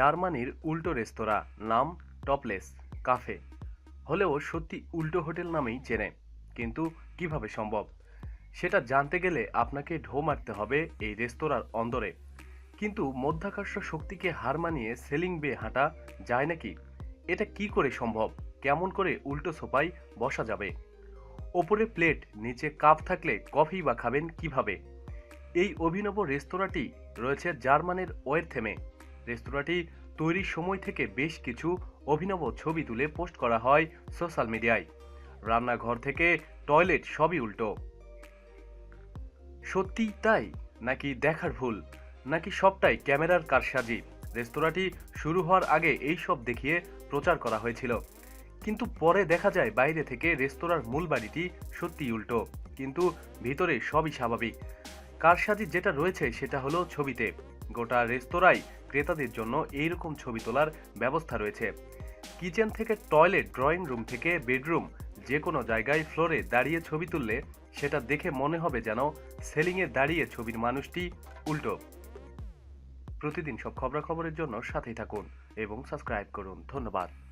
জার্মানির উল্টো রেস্তোরাঁ, নাম টপলেস, কাফে। হলেও সত্যি উল্টো হোটেল নামেই চেনে, কিন্তু কীভাবে সম্ভব? সেটা জানতে গেলে আপনাকে ঢো মারতে হবে এই রেস্তোরাঁর অন্দরে। কিন্তু মধ্যাকর্ষ শক্তিকে হার মানিয়ে সেলিং বেয়ে হাঁটা যায় নাকি? এটা কি করে সম্ভব? কেমন করে উল্টো সোপায় বসা যাবে? ওপরে প্লেট, নিচে কাপ থাকলে কফি বা খাবেন কীভাবে? এই অভিনব রেস্তোরাঁটি রয়েছে জার্মানের ওয়েরথেমে। রেস্তোরাঁটি তৈরির সময় থেকে বেশ কিছু অভিনব ছবি তুলে পোস্ট করা হয় সোশ্যাল মিডিয়ায়। রান্নাঘর থেকে টয়লেট সবই উল্টো। সত্যিই তাই? নাকি দেখার ভুল? নাকি সবটাই ক্যামেরার কারসাজি? রেস্তোরাঁটি শুরু হওয়ার আগে এই সব দেখিয়ে প্রচার করা হয়েছিল। কিন্তু পরে দেখা যায় বাইরে থেকে রেস্তোরাঁর মূল বাড়িটি সত্যিই উল্টো। কিন্তু ভিতরে সবই স্বাভাবিক। কারসাজি যেটা রয়েছে সেটা হলো ছবিতে। গোটা রেস্তোরাঁয় ক্রেতাদের জন্য এইরকম ছবি তোলার ব্যবস্থা রয়েছে। কিচেন থেকে টয়লেট, ড্রয়িং রুম থেকে বেডরুম যে কোনো জায়গায় ফ্লোরে দাঁড়িয়ে ছবি তুললে সেটা দেখে মনে হবে যেন সেলিংয়ে দাঁড়িয়ে ছবির মানুষটি উল্টো। প্রতিদিন সব খবরাখবরের জন্য সাথেই থাকুন এবং সাবস্ক্রাইব করুন। ধন্যবাদ।